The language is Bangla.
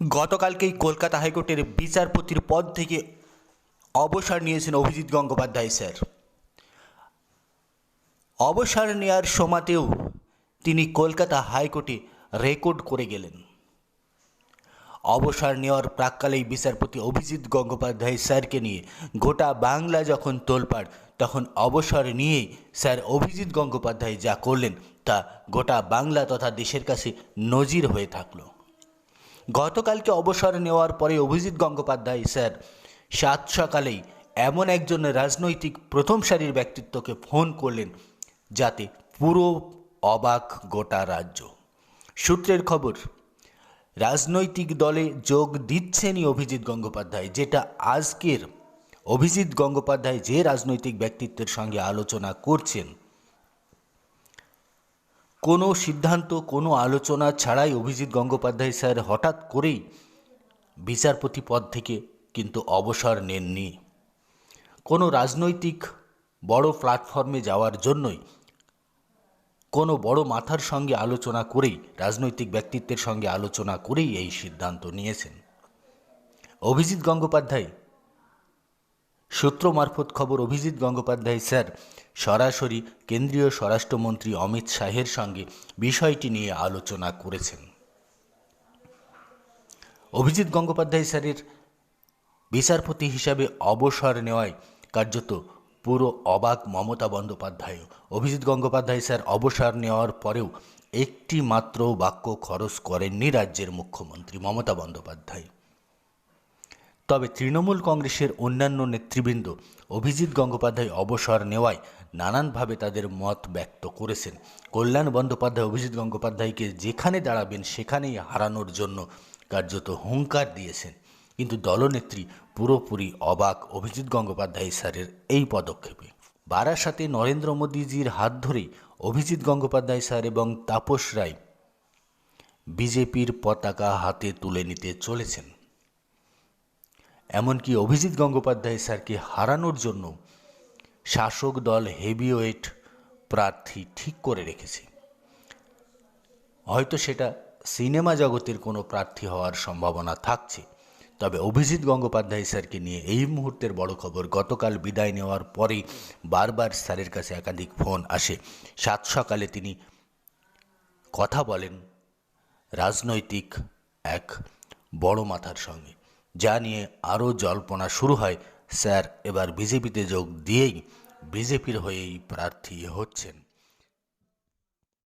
গতকালকেই কলকাতা হাইকোর্টের বিচারপতির পদ থেকে অবসর নিয়েছেন অভিজিৎ গঙ্গোপাধ্যায় স্যার। অবসর নেওয়ার সময়তেও তিনি কলকাতা হাইকোর্টে রেকর্ড করে গেলেন। অবসর নেওয়ার প্রাককালেই বিচারপতি অভিজিৎ গঙ্গোপাধ্যায় স্যারকে নিয়ে গোটা বাংলা যখন তোলপাড়, তখন অবসর নিয়েই স্যার অভিজিৎ গঙ্গোপাধ্যায় যা করলেন তা গোটা বাংলা তথা দেশের কাছে নজির হয়ে থাকল। গতকালকে অবসর নেওয়ার পরে অভিজিৎ গঙ্গোপাধ্যায়, স্যার, সাত সকালেই এমন একজন রাজনৈতিক প্রথম সারির ব্যক্তিত্বকে ফোন করলেন যাতে পুরো অবাক গোটা রাজ্য। সূত্রের খবর, রাজনৈতিক দলে যোগ দিচ্ছেনই অভিজিৎ গঙ্গোপাধ্যায়, যেটা আজকের অভিজিৎ গঙ্গোপাধ্যায় যে রাজনৈতিক ব্যক্তিত্বের সঙ্গে আলোচনা করছেন কোনো সিদ্ধান্ত, কোনো আলোচনা ছাড়াই অভিজিৎ গঙ্গোপাধ্যায় স্যার হঠাৎ করেই বিচারপতি পদ থেকে কিন্তু অবসর নেননি। কোনো রাজনৈতিক বড় প্ল্যাটফর্মে যাওয়ার জন্যই, কোনো বড় মাথার সঙ্গে আলোচনা করেই, রাজনৈতিক ব্যক্তিত্বের সঙ্গে আলোচনা করেই এই সিদ্ধান্ত নিয়েছেন। অভিজিৎ গঙ্গোপাধ্যায় সূত্র মারফত খবর অভিজিৎ গঙ্গোপাধ্যায়, স্যার। সরাসরি কেন্দ্রীয় স্বরাষ্ট্রমন্ত্রী অমিত শাহের সঙ্গে বিষয়টি নিয়ে আলোচনা করেছেন। অভিজিৎ গঙ্গোপাধ্যায়, স্যারের বিচারপতি হিসাবে অবসর নেওয়ায় কার্যত পুরো অবাক মমতা বন্দ্যোপাধ্যায়। অভিজিৎ গঙ্গোপাধ্যায়, স্যার, অবসর নেওয়ার পরেও একটি মাত্র বাক্য খরচ করেননি রাজ্যের মুখ্যমন্ত্রী মমতা বন্দ্যোপাধ্যায়। তবে তৃণমূল কংগ্রেসের অন্যান্য নেতৃবৃন্দ অভিজিৎ গঙ্গোপাধ্যায় অবসর নেওয়ায় নানানভাবে তাদের মত ব্যক্ত করেছেন। কল্যাণ বন্দ্যোপাধ্যায়, অভিজিৎ গঙ্গোপাধ্যায়কে যেখানে দাঁড়াবেন সেখানেই হারানোর জন্য কার্যত হুঙ্কার দিয়েছেন। কিন্তু দলনেত্রী পুরোপুরি অবাক অভিজিৎ গঙ্গোপাধ্যায় স্যারের এই পদক্ষেপে। বারাসাতে নরেন্দ্র মোদীজির হাত ধরেই অভিজিৎ গঙ্গোপাধ্যায় স্যার এবং তাপস রায় বিজেপির পতাকা হাতে তুলে নিতে চলেছেন। এমনকি অভিজিৎ গঙ্গোপাধ্যায় স্যারকে হারানোর জন্য শাসক দল হেভিওয়েট প্রার্থী ঠিক করে রেখেছে। হয়তো সেটা সিনেমা জগতের কোনো প্রার্থী হওয়ার সম্ভাবনা থাকছে, তবে অভিজিৎ গঙ্গোপাধ্যায় স্যারকে নিয়ে এই মুহূর্তের বড় খবর, গতকাল বিদায় নেওয়ার পরেই বারবার স্যারের কাছে একাধিক ফোন আসে। সাত সকালে তিনি কথা বলেন রাজনৈতিক এক বড় মাথার সঙ্গে। যা নিয়ে আরও জল্পনা শুরু হয়, স্যার। এবার বিজেপিতে যোগ দিয়েই বিজেপির হয়েই প্রার্থী হচ্ছেন।